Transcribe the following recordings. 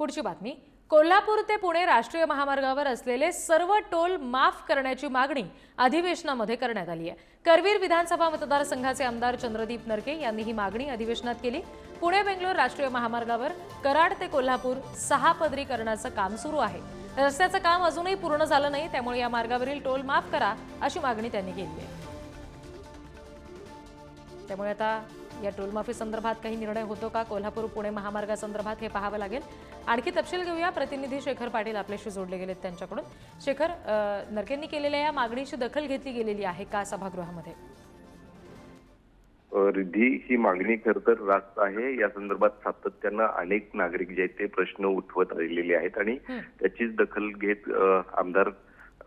पुढची बातमी. कोल्हापूर ते पुणे राष्ट्रीय महामार्गावर असलेले सर्व टोल माफ करण्याची मागणी अधिवेशनामध्ये करण्यात आली आहे. करवीर विधानसभा मतदारसंघाचे आमदार चंद्रदीप नरके यांनी ही मागणी अधिवेशनात केली. पुणे बेंगलोर राष्ट्रीय महामार्गावर कराड ते कोल्हापूर सहा पदरीकरणाचं काम सुरू आहे. रस्त्याचं काम अजूनही पूर्ण झालं नाही त्यामुळे या मार्गावरील टोल माफ करा अशी मागणी त्यांनी केली आहे. त्यामुळे आता या टोलमाफी संदर्भात काही निर्णय होतो का? कोल्हापूर पुणे महामार्गासंदर्भात हे पाहावं लागेल. आणखी तपशील घेऊया. प्रतिनिधी शेखर पाटील आपल्याशी जोडले गेलेत त्यांच्याकडून. शेखर नरकेंनी केलेल्या या मागणीची दखल घेतली गेलेली आहे का सभागृहामध्ये? अ, रिद्धी ही मागणी खर तर रास्त आहे. या संदर्भात सातत्यानं अनेक नागरिक जे आहेत ते प्रश्न उठवत राहिलेले आहेत आणि त्याचीच दखल घेत आमदार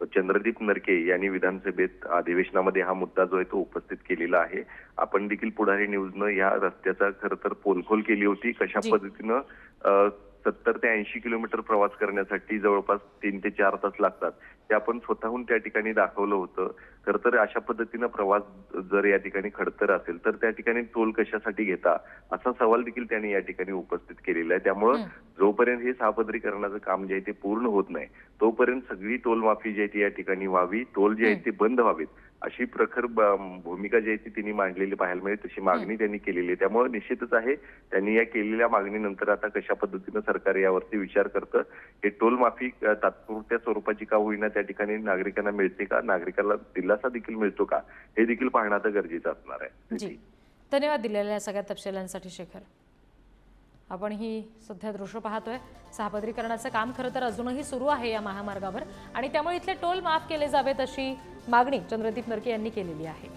चंद्रदीप नरके यांनी विधानसभेत अधिवेशनामध्ये हा मुद्दा जो आहे तो उपस्थित केलेला आहे. आपण देखील पुढारी न्यूजनं या रस्त्याचा खर तर पोलखोल केली होती. कशा. पद्धतीनं सत्तर ते ऐंशी किलोमीटर प्रवास करण्यासाठी जवळपास तीन ते चार तास लागतात. ते आपण स्वतःहून त्या ठिकाणी दाखवलं होतं. खर तर अशा पद्धतीनं प्रवास जर या ठिकाणी खडतर असेल तर त्या ठिकाणी टोल कशासाठी घेता? असा सवाल देखील त्यांनी या ठिकाणी उपस्थित केलेला आहे. त्यामुळं जोपर्यंत हे सापदरीकरणाचं काम जे आहे ते पूर्ण होत नाही तोपर्यंत सगळी टोल माफी जी आहे ती या ठिकाणी व्हावी टोल जे आहेत ते बंद व्हावेत. अशी प्रखर भूमिका जी आहे ती त्यांनी मांडलेली पाहायला मिळेल तशी मागणी त्यांनी केलेली आहे. त्यामुळे निश्चितच आहे त्यांनी या केलेल्या मागणीनंतर आता कशा पद्धतीनं सरकार यावरती विचार करतं हे टोल माफी तात्पुरत्या स्वरूपाची का होईना त्या ठिकाणी नागरिकांना मिळते का? नागरिकांना दिलासा देखील मिळतो का? हे देखील पाहणं आता गरजेचं असणार आहे. जी. धन्यवाद दिलेल्या सगळ्या तपशिलांसाठी शेखर. आपण ही सध्या दृश्य पाहतोय. सहापदरीकरणाचं काम खरं तर अजूनही सुरू आहे या महामार्गावर आणि त्यामुळे इथले टोल माफ केले जावेत अशी मागणी चंद्रदीप नरके यांनी केलेली आहे.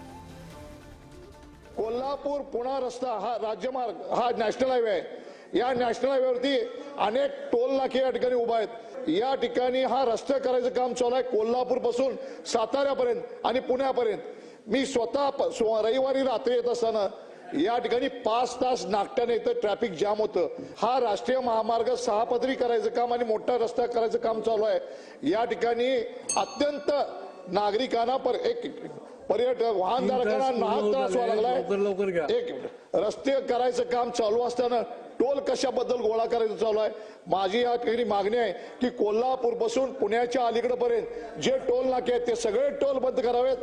कोल्हापूर पुणा रस्ता हा राज्यमार्ग हा नॅशनल हायवे आहे. या नॅशनल हायवेवरती अनेक टोल नाके या ठिकाणी उभा आहेत. या ठिकाणी हा रस्ते करायचं काम चालू आहे कोल्हापूरपासून साताऱ्यापर्यंत आणि पुण्यापर्यंत. मी स्वतः प- स्व- रविवारी रात्री येत असताना या ठिकाणी पाच तास नागट्याने इथं ट्रॅफिक जाम होतं. हा राष्ट्रीय महामार्ग सहापदरी करायचं काम आणि मोठा रस्ता करायचं काम चालू आहे. या ठिकाणी अत्यंत नागरिकांना पर एक पर्यटक वाहनधारकांना नाहक त्रास व्हावा घ्या. लागलाय. एक रस्ते करायचं काम चालू असताना टोल कशाबद्दल गोळा करायचं चालू आहे? माझी या ठिकाणी मागणी आहे की कोल्हापूरपासून पुण्याच्या अलीकडे पर्यंत जे टोल नाके आहेत ते सगळे टोल बंद करावेत.